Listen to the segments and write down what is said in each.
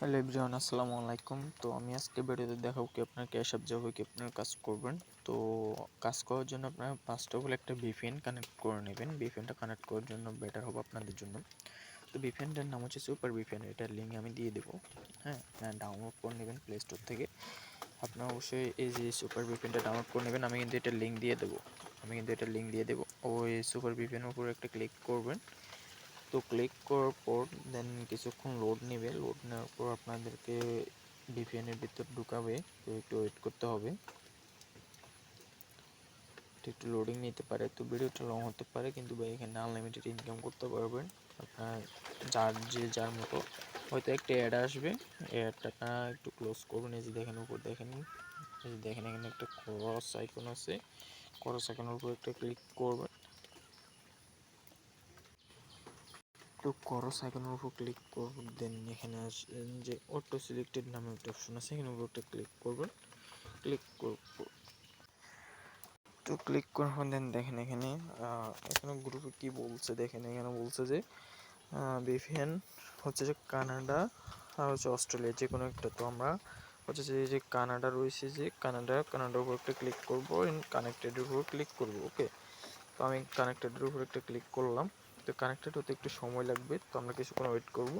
Hello everyone, আসসালামু আলাইকুম। তো আমি আজকে ভিডিওতে দেখাবো কি আপনার ক্যাশ অ্যাপ যাবে কি আপনার কাজ করবেন। তো কাজ করার জন্য আপনার ফার্স্ট অফ অল একটা ভিপিএন কানেক্ট করে নেবেন। ভিপিএনটা কানেক্ট করার জন্য বেটার হবে আপনাদের জন্য। তো ভিপিএনটার নাম হচ্ছে সুপার ভিপিএন এটার লিঙ্ক আমি দিয়ে দেবো। হ্যাঁ ডাউনলোড করে নেবেন প্লে স্টোর থেকে। আপনার অবশ্যই এই যে সুপার ভিপিএনটা ডাউনলোড করে নেবেন, আমি কিন্তু এটার লিঙ্ক দিয়ে দেবো। আমি কিন্তু এটার লিঙ্ক দিয়ে দেবো। ওই সুপার ভিপিএনের উপরে একটা ক্লিক করবেন। তো ক্লিক করার পর দেন কিছুক্ষণ লোড নেবে। লোড নেওয়ার পর আপনাদেরকে ডিপিএনের ভিতর ঢুকাবে। তো একটু ওয়েট করতে হবে। একটু লোডিং নিতে পারে। তো ভিডিওটা লং হতে পারে, কিন্তু ভাই এখানে আনলিমিটেড ইনকাম করতে পারবেন। আপনার যার যে যার মতো। হয়তো একটা অ্যাড আসবে। অ্যাডটা একটু ক্লোজ করবেন এই যে দেখেন, উপর দেখেন। দেখেন, এখানে একটা ক্রস আইকন আছে। ক্রস আইকনের উপর একটা ক্লিক করবেন। তো করো আইকনের উপর ক্লিক করবেন দেন এখানে যে অটো সিলেক্টেড নামে একটা অপশন আছে এখানে উপর একটা ক্লিক করবেন ক্লিক করব। তো ক্লিক করার দেন দেখেন এখানে এখানে গ্রুপে কি বলছে, দেখেন এখানে বলছে যে বিভিএন হচ্ছে যে কানাডা আর হচ্ছে অস্ট্রেলিয়া, যে কোনো একটা। তো আমরা হচ্ছে যে যে কানাডা রয়েছে যে কানাডা, কানাডার উপর একটা ক্লিক করব কানেক্টেডের উপর ক্লিক করব ওকে তো আমি কানেক্টেডের উপর একটা ক্লিক করলাম। তো কানেক্টেড হতে একটু সময় লাগবে, তো আমরা কিছুক্ষণ ওয়েট করব।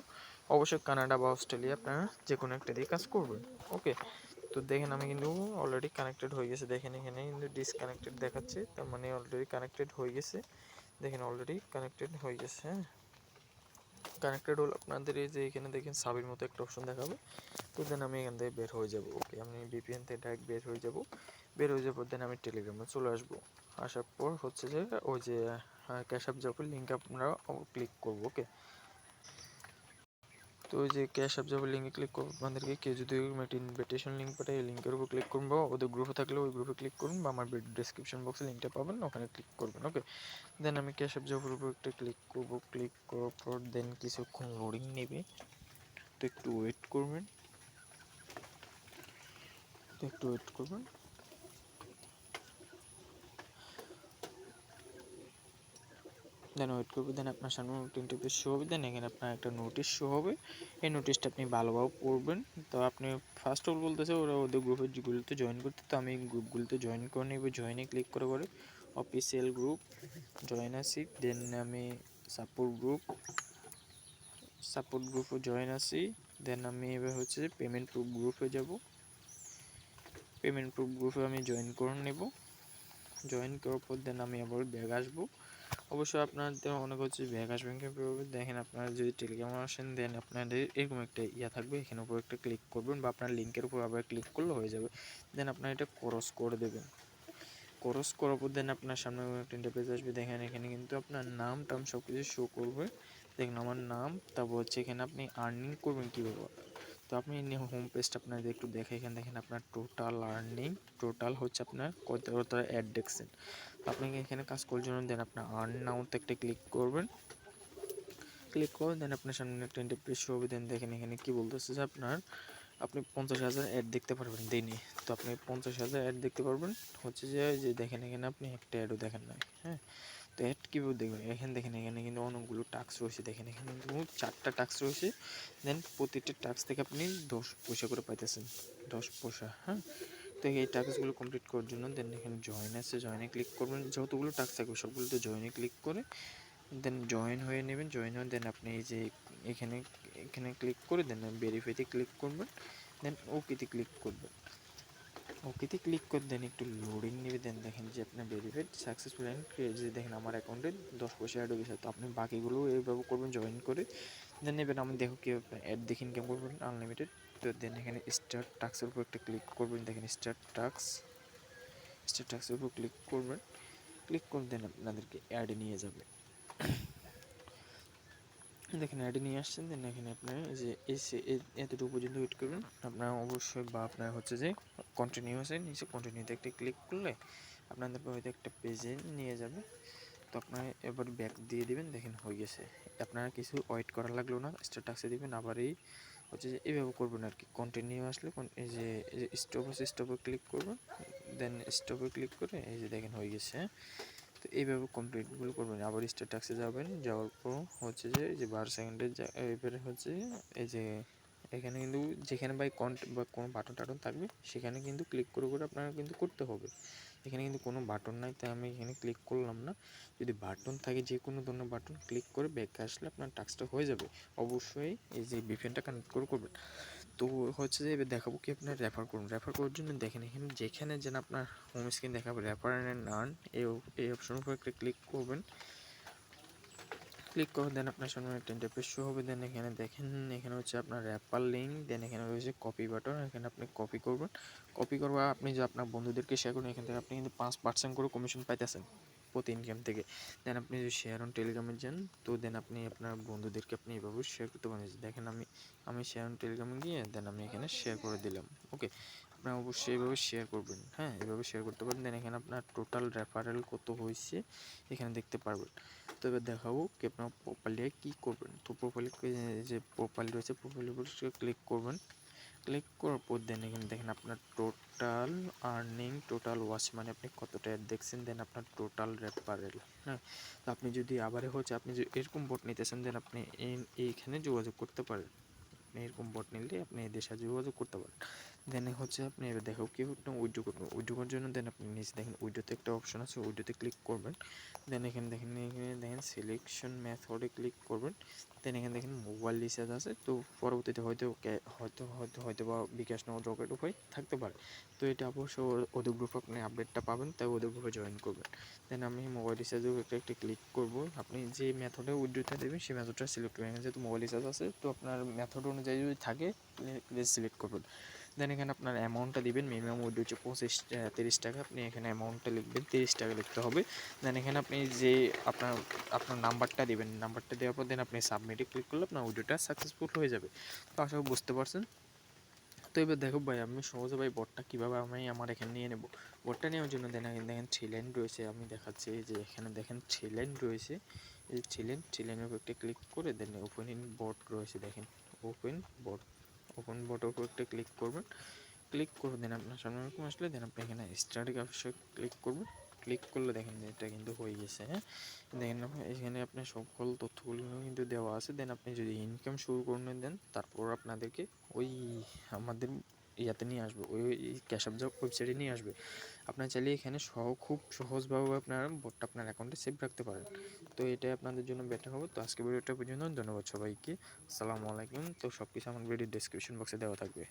অবশ্যই কানাডা বা অস্ট্রেলিয়া আপনারা যে কোনো একটা দিয়ে কাজ করবেন ওকে তো দেখেন আমি কিন্তু অলরেডি কানেক্টেড হয়ে গেছে, দেখেন এখানে কিন্তু ডিসকানেক্টেড দেখাচ্ছে, তার মানে অলরেডি কানেক্টেড হয়ে গেছে। দেখেন অলরেডি কানেক্টেড হয়ে গেছে হ্যাঁ? কানেক্টেড হল আপনাদের এই যে এখানে দেখেন সাবির মতো একটা অপশন দেখাবে, তো দেন আমি এখান থেকে বের হয়ে যাব ওকে আমি বিপিএন থেকে ডাইরেক্ট বের হয়ে যাব। বের হয়ে যাব দেন আমি টেলিগ্রামে চলে আসব। আসার পর হচ্ছে যে ওই যে ক্যাশ আপ যাব লিঙ্ক আপনারা ক্লিক করব ওকে তো ওই যে ক্যাশ আপ যাব লিঙ্কে ক্লিক করব আপনাদেরকে কেউ যদি ইনভিটেশন লিঙ্ক পাঠায়, এই লিঙ্কের উপর ক্লিক করব, ওদের গ্রুপে থাকলে ওই গ্রুপে ক্লিক করুন বা আমার ডিসক্রিপশন বক্সে লিঙ্কটা পাবেন, ওখানে ক্লিক করবেন ওকে দেন আমি ক্যাশ আপ যাবোর উপর একটা ক্লিক করব ক্লিক করার পর দেন কিছুক্ষণ লোডিং নেবে, তো একটু ওয়েট করবেন একটু ওয়েট করবেন। দেন ওয়েট করবে। দেন আপনার সামনে তিনটে পেজ শো হবে। দেন এখানে আপনার একটা নোটিশ শো হবে। এই নোটিশটা আপনি ভালোভাবে পড়বেন। তো আপনি ফার্স্ট অফ বলতেছে ওরা ওদের গ্রুপেরগুলোতে জয়েন করতে। তো আমি গ্রুপগুলোতে জয়েন করে নেব। জয়েনে ক্লিক করে করে অফিসিয়াল গ্রুপ জয়েন আসি দেন আমি সাপোর্ট গ্রুপ সাপোর্ট গ্রুপে জয়েন আসি দেন আমি এবার হচ্ছে পেমেন্ট প্রুফ গ্রুপে যাব। পেমেন্ট প্রুফ গ্রুপে আমি জয়েন করে নেব। জয়েন করার পর দেন আমি আবার ব্যাগ আসব। অবশ্যই আপনাদের হচ্ছে ব্যাগ আসবেন কীভাবে দেখেন আপনারা যদি টেলিগ্রামে আসেন দেন আপনাদের এরকম একটা ইয়া থাকবে। এখানে উপর একটা ক্লিক করবেন বা আপনার লিঙ্কের উপর আবার ক্লিক করলে হয়ে যাবে। দেন আপনার এটা ক্রস করে দেবেন। ক্রস করার পর দেন আপনার সামনে একটা ইন্টারপেজ আসবে। দেখেন এখানে কিন্তু আপনার নাম, টাম সব কিছু শো করবে। দেখেন আমার নাম, তারপর হচ্ছে এখানে আপনি আর্নিং করবেন কীভাবে? তো আপনি হোম পেজটা আপনাদের একটু দেখে এখানে দেখেন আপনার টোটাল আর্নিং টোটাল হচ্ছে আপনার কত কত অ্যাড দেখছেন। আপনাকে এখানে কাজ করার জন্য দেন আপনার আর্ন নাউতে একটা ক্লিক করবেন। ক্লিক করবেন, দেন আপনার সামনে একটা ইন্টারপ্রেস হবে, দেন দেখেন এখানে কি বলতেছে যে আপনার, আপনি পঞ্চাশ হাজার অ্যাড দেখতে পারবেন দিনে। তো আপনি পঞ্চাশ হাজার অ্যাড দেখতে পারবেন, হচ্ছে যে যে দেখেন এখানে আপনি একটা অ্যাডও দেখেন না হ্যাঁ। তো অ্যাড কীভাবে দেখবেন এখানে দেখেন, এখানে কিন্তু অনেকগুলো টাস্ক রয়েছে। দেখেন, এখানে কিন্তু চারটা টাস্ক রয়েছে। দেন প্রতিটা টাস্ক থেকে আপনি দশ পয়সা করে পাইতেছেন। দশ পয়সা হ্যাঁ? তো এই টাস্কগুলো কমপ্লিট করার জন্য দেন এখানে জয়েন আছে। জয়েনে ক্লিক করবেন। যতগুলো টাস্ক থাকবে, সবগুলোতে জয়েনে ক্লিক করে দেন জয়েন হয়ে নেবেন। জয়েন হয়ে দেন আপনি এই যে এখানে এখানে ক্লিক করে দেন ভেরিফাইতে ক্লিক করবেন। দেন ওকেতে ক্লিক করবেন। ওকেতে ক্লিক করে দেন, একটু লোডিং নেবে দেন দেখেন যে আপনার ভেরিফাইড সাকসেসফুল অ্যান্ড ক্রিয়েট দেখেন আমার অ্যাকাউন্টে দশ পয়সা অ্যাড হয়ে তো আপনি বাকিগুলো এইভাবে করবেন জয়েন করে। দেন নেবেন আমি দেখো কি অ্যাড দেখে ইনকাম করবেন আনলিমিটেড তো দেন এখানে স্টার্ট টাক্সের উপর একটা ক্লিক করবেন, দেখেন স্টার্ট টাক্স স্টার্ট টাক্সের উপর ক্লিক করবেন। ক্লিক করে দেন আপনাদেরকে অ্যাডে নিয়ে যাবে। দেখেন অ্যাডে নিয়ে আসছেন দেন এখানে আপনার যে এসে এতটুকু পর্যন্ত ওয়েট করবেন। আপনার অবশ্যই বা আপনার হচ্ছে যে কন্টিনিউ আছে নিচে কন্টিনিউতে একটা ক্লিক করলে আপনাদের হয়তো একটা পেজে নিয়ে যাবে। তো আপনার এবার ব্যাক দিয়ে দিবেন, দেখেন হয়ে গেছে। আপনারা কিছু ওয়েট করা লাগল না স্টার্টাক্সে দিবেন, আবার এই হচ্ছে যে এইভাবে করবেন আর কি কন্টিনিউ আসলে এই যে স্টপ আছে স্টপে ক্লিক করবেন দেন স্টপে ক্লিক করে এই যে দেখেন হয়ে গেছে। তো এইভাবে কমপ্লিটগুলো করবেন আবার স্টার্টাক্সে যাবেন, যাওয়ার পর হচ্ছে যে, এই যে বারো সেকেন্ডের এবারে হচ্ছে এই যে, এখানে কিন্তু যেখানে বাই কন্ট বা কোনো বাটন টাটন থাকবে, সেখানে কিন্তু ক্লিক করে করে আপনারা কিন্তু করতে হবে। এখানে কিন্তু কোনো বাটন নাই, তাই আমি এখানে ক্লিক করলাম না। যদি বাটন থাকে যে কোনো ধরনের বাটন ক্লিক করে ব্যাকে আসলে আপনার টাস্কটা হয়ে যাবে। অবশ্যই এই যে বিপিএনটা কানেক্ট করে, করবেন। তো হচ্ছে যে, এবার দেখাবো কি আপনার রেফার করুন। রেফার করার জন্য দেখেন, এখানে যেখানে যেন আপনার হোম স্ক্রিন দেখাবে রেফার অ্যান্ড আর্ন এই অপশনের উপর একটা ক্লিক করবেন। ক্লিক করে দেন আপনার সামনে একটা ইন্টারফেস শো হবে। দেন এখানে দেখেন, এখানে হচ্ছে আপনার র্যাপার লিঙ্ক দেন এখানে রয়েছে কপি বাটন এখানে আপনি কপি করবেন। কপি করবা আপনি যে আপনার বন্ধুদেরকে শেয়ার করুন, এখান থেকে আপনি কিন্তু পাঁচ পার্সেন্ট করে কমিশন পাইতেছেন। প্রতি ইনকাম থেকে। দেন আপনি যদি শেয়ার অন টেলিগ্রামে যান, তো দেন আপনি আপনার বন্ধুদেরকে আপনি এভাবে শেয়ার করতে পারেন। দেখেন আমি আমি শেয়ার অন টেলিগ্রামে গিয়ে দেন আমি এখানে শেয়ার করে দিলাম ওকে আপনার অবশ্যই এভাবে শেয়ার করবেন হ্যাঁ? এভাবে শেয়ার করতে পারেন। দেন এখানে আপনার টোটাল রেফারেল কত হয়েছে, এখানে দেখতে পারবেন। তো এবার দেখাবো কি আপনার প্রোফাইলে কী করবেন। তো প্রোফাইলে যে প্রোফাইল রয়েছে প্রোফাইলের উপর ক্লিক করবেন। ক্লিক করার পর দেন এখানে দেখেন আপনার টোটাল আর্নিং টোটাল ওয়াচ মানে আপনি কতটা অ্যাড দেখছেন দেন আপনার টোটাল রেফারেল হ্যাঁ? তো আপনি যদি আবারে হচ্ছে আপনি যদি এরকম বোট চান দেন আপনি এইখানে যোগাযোগ করতে পারেন। আপনি এরকম বোট নিলে আপনি এদের সাথে যোগাযোগ করতে পারেন। দেন হচ্ছে আপনি এবার দেখো কি আপনি উইড্রো করবেন করার জন্য দেন আপনি নিচে দেখেন উইড্রোতে একটা অপশন আছে, উইড্রোতে ক্লিক করবেন। দেন এখানে দেখেন এখানে দেখেন সিলেকশন মেথডে ক্লিক করবেন। দেন এখানে দেখেন মোবাইল রিচার্জ আছে, তো পরবর্তীতে হয়তো হয়তো হয়তো হয়তো বা বিকাশ নগর রকেট উপায় থাকতে পারে। তো এটা অবশ্য ওদের গ্রুপে আপনি আপডেটটা পাবেন, তাই ওদের গ্রুপে জয়েন করবেন। দেন আমি মোবাইল রিচার্জের একটা একটা ক্লিক করব। আপনি যে মেথডে উইড্রোটা দেবেন, সেই মেথডটা সিলেক্ট করবেন। যেহেতু মোবাইল রিচার্জ আছে, তো আপনার মেথড অনুযায়ী যদি থাকে সিলেক্ট করবেন। দেন এখানে আপনার অ্যামাউন্টটা দিবেন মিনিমাম উইড্রো হচ্ছে পঁচিশ তিরিশ টাকা। আপনি এখানে অ্যামাউন্টটা লিখবেন, তিরিশ টাকা লিখতে হবে। দেন এখানে আপনি যে আপনার আপনার নাম্বারটা দেবেন নাম্বারটা দেওয়ার পর দেন আপনি সাবমিটে ক্লিক করলে আপনার উইড্রোটা সাকসেসফুল হয়ে যাবে। তো আশা বুঝতে পারছেন। তো এবার দেখো ভাই, আমি সহজে ভাই বটটা কীভাবে আমি আমার এখানে নিয়ে নেব? বটটা নেওয়ার জন্য দেন দেখেন ছিলেন রয়েছে। আমি দেখাচ্ছি যে এখানে দেখেন ছিলেন রয়েছে। এই ছিলেন ছিলেনের উপর একটা ক্লিক করে দেন ওপেন ইন বট রয়েছে। দেখেন ওপেন বট ওপেন বটের উপর একটা ক্লিক করবেন। ক্লিক করে দেন আপনার সামনে এরকম আসলে, দেন আপনি এখানে স্ট্যাটিক অপশন ক্লিক করবেন। ক্লিক করলে দেখেন এটা কিন্তু হয়ে গেছে হ্যাঁ? দেখেন এখানে আপনার সকল তথ্যগুলো কিন্তু দেওয়া আছে। দেন আপনি যদি ইনকাম শুরু করে দেন তারপর আপনাদেরকে ওই আমাদের ইয়াতে নিয়ে আসবে, ওই ক্যাশ অ্যাপ জব ওয়েবসাইটে নিয়ে আসবে। আপনার চাইলে এখানে সহ, খুব সহজভাবে আপনার বোর্ডটা আপনার অ্যাকাউন্টে সেভ রাখতে পারেন। তো এটাই আপনাদের জন্য বেটার হবে। তো আজকে ভিডিওটা পর্যন্ত, ধন্যবাদ সবাইকে। আসসালামু আলাইকুম। তো সব কিছু আমার ভিডিও ডিসক্রিপশন বক্সে দেওয়া থাকবে।